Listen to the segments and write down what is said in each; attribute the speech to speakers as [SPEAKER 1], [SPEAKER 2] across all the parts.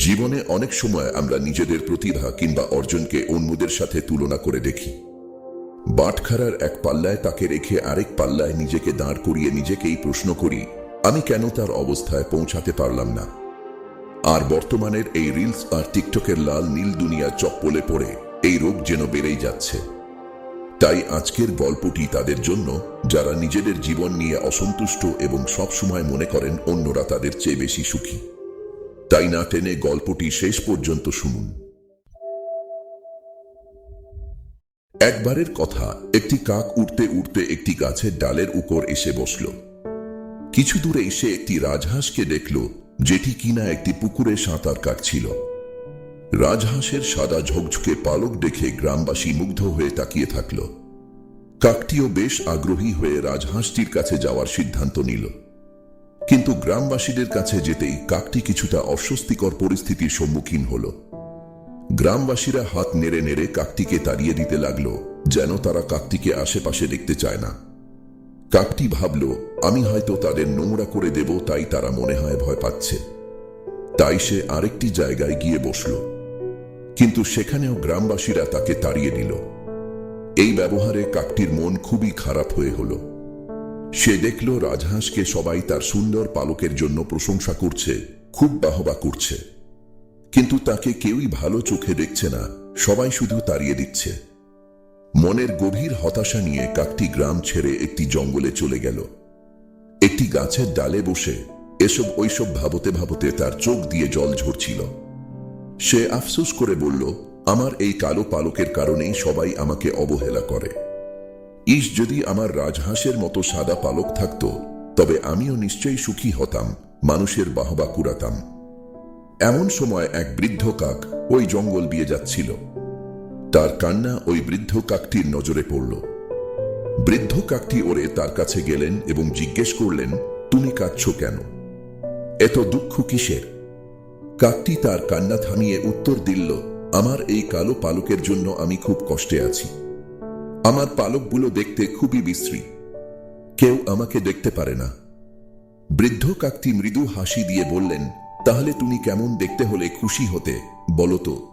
[SPEAKER 1] জীবনে অনেক সময় আমরা নিজেদের প্রতিভা কিংবা অর্জনকে অন্যদের সাথে তুলনা করে দেখি। বাটখারার এক পাল্লায় তাকে রেখে আরেক পাল্লায় নিজেকে দাঁড় করিয়ে নিজেকেই প্রশ্ন করি, আমি কেন তার অবস্থায় পৌঁছাতে পারলাম না? আর বর্তমানের এই রিলস আর টিকটকের লাল নীল দুনিয়া চপ্পলে পড়ে এই রোগ যেন বেড়েই যাচ্ছে। তাই আজকের গল্পটি তাদের জন্য, যারা নিজেদের জীবন নিয়ে অসন্তুষ্ট এবং সবসময় মনে করেন অন্যরা তাদের চেয়ে বেশি সুখী। তাই না টেনে গল্পটি শেষ পর্যন্ত শুনুন। একবারের কথা, একটি কাক উঠতে উঠতে একটি গাছের ডালের উপর এসে বসল। কিছু দূরে এসে একটি রাজহাঁসকে দেখল, যেটি কিনা একটি পুকুরে সাঁতার কাটছিল। রাজহাঁসের সাদা ঝকঝকে পালক দেখে গ্রামবাসী মুগ্ধ হয়ে তাকিয়ে থাকল। কাকটিও বেশ আগ্রহী হয়ে রাজহাঁসটির কাছে যাওয়ার সিদ্ধান্ত নিল। কিন্তু গ্রামবাসীদের কাছে যেতেই কাকটি কিছুটা অস্বস্তিকর পরিস্থিতির সম্মুখীন হল। গ্রামবাসীরা হাত নেড়ে নেড়ে কাকটিকে তাড়িয়ে দিতে লাগল, যেন তারা কাকটিকে আশেপাশে দেখতে চায় না। কাকটি ভাবল, আমি হয়তো তাদের নোংরা করে দেব, তাই তারা মনে হয় ভয় পাচ্ছে। তাই সে আরেকটি জায়গায় গিয়ে বসল। কিন্তু সেখানেও গ্রামবাসীরা তাকে তাড়িয়ে দিল। এই ব্যবহারে কাকটির মন খুবই খারাপ হয়ে হলো। সে দেখল রাজহাঁসকে সবাই তার সুন্দর পালকের জন্য প্রশংসা করছে, খুব বাহবা করছে। কিন্তু তাকে কেউই ভালো চোখে দেখছে না, সবাই শুধু তাড়িয়ে দিচ্ছে। মনের গভীর হতাশা নিয়ে কাকটি গ্রাম ছেড়ে একটি জঙ্গলে চলে গেল। একটি গাছের ডালে বসে এসব ওইসব ভাবতে ভাবতে তার চোখ দিয়ে জল ঝরছিল। সে আফসোস করে বলল, আমার এই কালো পালকের কারণেই সবাই আমাকে অবহেলা করে। ইস, যদি আমার রাজহাঁসের মতো সাদা পালক থাকত, তবে আমিও নিশ্চয়ই সুখী হতাম, মানুষের বাহবা কুড়াতাম। এমন সময় এক বৃদ্ধ কাক ওই জঙ্গল দিয়ে যাচ্ছিল। তার কান্না ওই বৃদ্ধ কাকটির নজরে পড়ল। বৃদ্ধ কাকটি ওরে তার কাছে গেলেন এবং জিজ্ঞেস করলেন, তুমি কাঁদছ কেন? এত দুঃখ কিসের? কাকটি তার কান্না থামিয়ে উত্তর দিল, আমার এই কালো পালকের জন্য আমি খুব কষ্টে আছি। আমার পালকগুলো দেখতে খুবই বিশ্রী। কেউ আমাকে দেখতে পারে না। বৃদ্ধ কাকটি মৃদু হাসি দিয়ে বললেন, তাহলে তুমি কেমন দেখতে হলে খুশি হতে, বলো তো?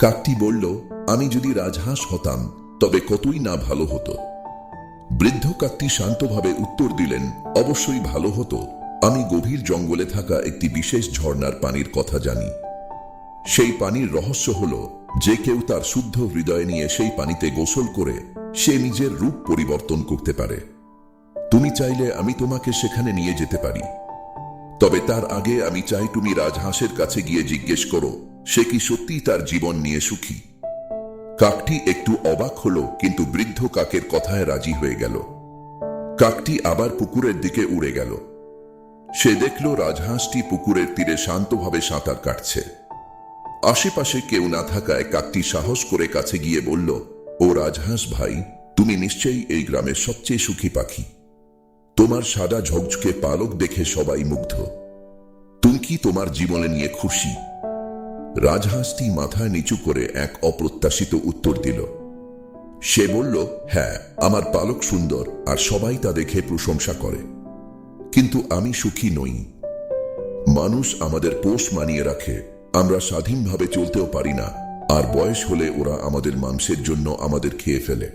[SPEAKER 1] কাকটি বলল, আমি যদি রাজহাঁস হতাম, তবে কতই না ভালো হতো। বৃদ্ধ কাকটি শান্তভাবে উত্তর দিলেন, অবশ্যই ভালো হতো। আমি গভীর জঙ্গলে থাকা একটি বিশেষ ঝর্ণার পানির কথা জানি। সেই পানির রহস্য হল যে কেউ তার শুদ্ধ হৃদয় নিয়ে সেই পানিতে গোসল করে সে নিজের রূপ পরিবর্তন করতে পারে। তুমি চাইলে আমি তোমাকে সেখানে নিয়ে যেতে পারি। তবে তার আগে আমি চাই তুমি রাজহাঁসের কাছে গিয়ে জিজ্ঞেস করো, সে কি সত্যি তার জীবন নিয়ে সুখী? কাকটি একটু অবাক হলো, কিন্তু বৃদ্ধ কাকের কথায় রাজি হয়ে গেল। কাকটি আবার পুকুরের দিকে উড়ে গেল। সে দেখল রাজহাঁসটি পুকুরের তীরে শান্তভাবে সাঁতার কাটছে। আশেপাশে কেউ না থাকায় কাকটি সাহস করে কাছে গিয়ে বলল, ও রাজহাঁস ভাই, তুমি নিশ্চয়ই এই গ্রামের সবচেয়ে সুখী পাখি। তোমার সাদা ঝকঝকে পালক দেখে সবাই মুগ্ধ। তুমি কি তোমার জীবনে নিয়ে খুশি? রাজহাঁসটি মাথা নিচু করে এক অপ্রত্যাশিত উত্তর দিল। সে বলল হ্যাঁ আমার পালক সুন্দর আর সবাই তা দেখে প্রশংসা করে। কিন্তু আমি সুখী নই। মানুষ আমাদের পোষ মানিয়ে রাখে। আমরা স্বাধীনভাবে চলতেও পারি না। আর বয়স হলে ওরা আমাদের মাংসের জন্য আমাদের খেয়ে ফেলে।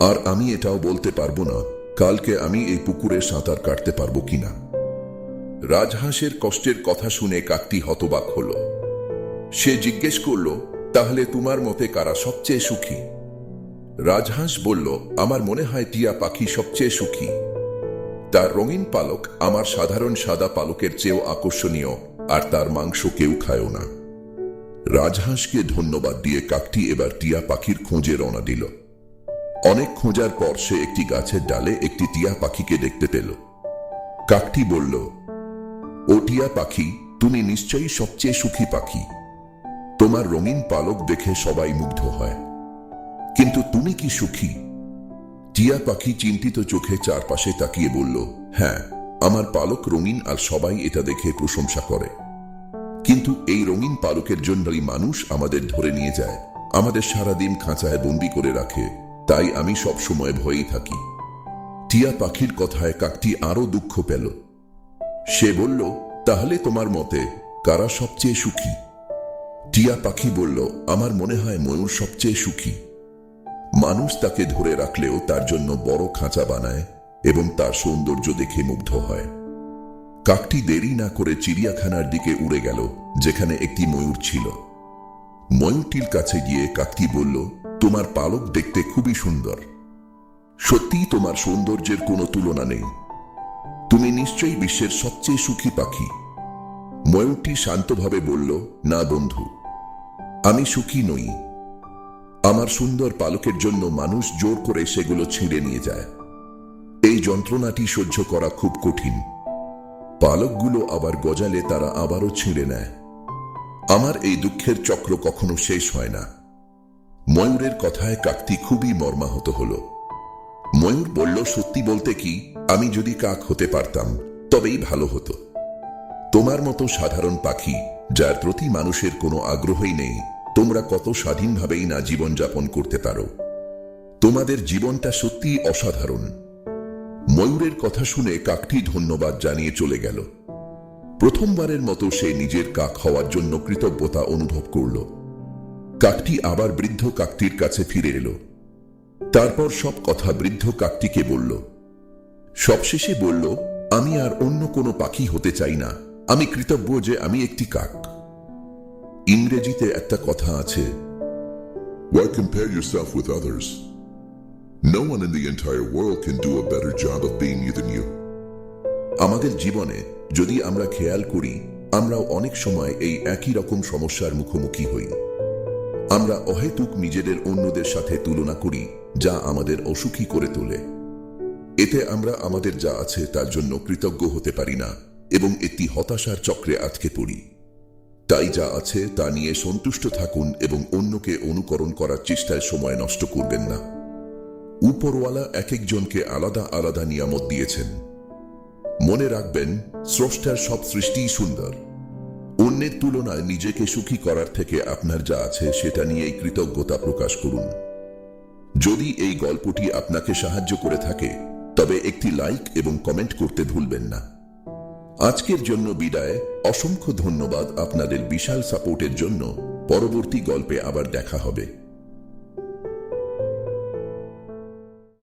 [SPEAKER 1] আর আমি এটাও বলতে পারব না, কালকে আমি এই পুকুরে সাঁতার কাটতে পারব কিনা। রাজহাঁসের কষ্টের কথা শুনে কাকটি হতবাক হল। সে জিজ্ঞেস করল, তাহলে তোমার মতে কারা সবচেয়ে সুখী? রাজহাঁস বলল, আমার মনে হয় টিয়া পাখি সবচেয়ে সুখী। তার রঙিন পালক আমার সাধারণ সাদা পালকের চেয়েও আকর্ষণীয়। আর তার মাংস কেউ খায়ও না। রাজহাঁসকে ধন্যবাদ দিয়ে কাকটি এবার টিয়া পাখির খোঁজে রওনা দিল। অনেক খোঁজার পর সে একটি গাছের ডালে একটি টিয়া পাখিকে দেখতে পেল। কাকটি বলল, ও টিয়া পাখি, তুমি নিশ্চয়ই সবচেয়ে সুখী পাখি। তোমার রঙিন পালক দেখে সবাই মুগ্ধ হয়। কিন্তু তুমি কি সুখী? টিয়া পাখি চিন্তিত চোখে চারপাশে তাকিয়ে বলল হ্যাঁ আমার পালক রঙিন আর সবাই এটা দেখে প্রশংসা করে। কিন্তু এই রঙিন পালকের জন্যই মানুষ আমাদের ধরে নিয়ে যায়। আমাদের সারাদিন খাঁচায় বন্দি করে রাখে। তাই আমি সব সময় ভয়েই থাকি। টিয়া পাখির কথায় কাকটি আরও দুঃখ পেল। সে বলল, তাহলে তোমার মতে কারা সবচেয়ে সুখী? টিয়া পাখি বলল, আমার মনে হয় ময়ূর সবচেয়ে সুখী। মানুষ তাকে ধরে রাখলেও তার জন্য বড় খাঁচা বানায় এবং তার সৌন্দর্য দেখে মুগ্ধ হয়। কাকটি দেরি না করে চিড়িয়াখানার দিকে উড়ে গেল, যেখানে একটি ময়ূর ছিল। ময়ূরটির কাছে গিয়ে কাকটি বলল, তোমার পালক দেখতে খুবই সুন্দর। সত্যিই তোমার সৌন্দর্যের কোনো তুলনা নেই। তুমি নিশ্চয়ই বিশ্বের সবচেয়ে সুখী পাখি। ময়ূরটি শান্তভাবে বলল, না বন্ধু, আমি সুখী নই। আমার সুন্দর পালকের জন্য মানুষ জোর করে সেগুলো ছিঁড়ে নিয়ে যায়। এই যন্ত্রণাটি সহ্য করা খুব কঠিন। পালকগুলো আবার গজালে তারা আবারও ছিঁড়ে নেয়। আমার এই দুঃখের চক্র কখনো শেষ হয় না। ময়ূরের কথায় কাকতি খুবই মর্মাহত হল। ময়ূর বলল, সত্যি বলতে কি, আমি যদি কাক হতে পারতাম, তবেই ভালো হতো। তোমার মতো সাধারণ পাখি, যার প্রতি মানুষের কোনো আগ্রহই নেই, তোমরা কত স্বাধীনভাবেই না জীবনযাপন করতে পারো। তোমাদের জীবনটা সত্যিই অসাধারণ। ময়ূরের কথা শুনে কাকটি ধন্যবাদ জানিয়ে চলে গেল। প্রথমবারের মতো সে নিজের কাক হওয়ার জন্য কৃতজ্ঞতা অনুভব করল। কাকটি আবার বৃদ্ধ কাকটির কাছে ফিরে এলো। তারপর সব কথা বৃদ্ধ কাকটিকে বলল। সবশেষে বলল, আমি আর অন্য কোনো পাখি হতে চাই না। আমি কৃতজ্ঞ যে আমি একটি কাক। ইংরেজিতে একটা কথা আছে,
[SPEAKER 2] Why compare yourself with others? No one in the entire world can do a better job of being you than you.
[SPEAKER 1] আমাদের জীবনে যদি আমরা খেয়াল করি আমরাও অনেক সময় এই একই রকম সমস্যার মুখোমুখি হই। আমরা অহেতুক নিজেদের অন্যদের সাথে তুলনা করি, যা আমাদের অসুখী করে তোলে। এতে আমরা আমাদের যা আছে তার জন্য কৃতজ্ঞ হতে পারি না এবং একটি হতাশার চক্রে আটকে পড়ি। তাই যা আছে তা নিয়ে সন্তুষ্ট থাকুন এবং অন্যকে অনুকরণ করার চেষ্টায় সময় নষ্ট করবেন না। উপরওয়ালা এক একজনকে আলাদা আলাদা নিয়ামত দিয়েছেন। মনে রাখবেন, স্রষ্টার সব সৃষ্টিই সুন্দর। অন্যের তুলনায় নিজেকে সুখী করার থেকে আপনার যা আছে সেটা নিয়েই কৃতজ্ঞতা প্রকাশ করুন। যদি এই গল্পটি আপনাকে সাহায্য করে থাকে, তবে একটি লাইক এবং কমেন্ট করতে ভুলবেন না। আজকের জন্য বিদায়। অসংখ্য ধন্যবাদ আপনাদের বিশাল সাপোর্টের জন্য। পরবর্তী গল্পে আবার দেখা হবে।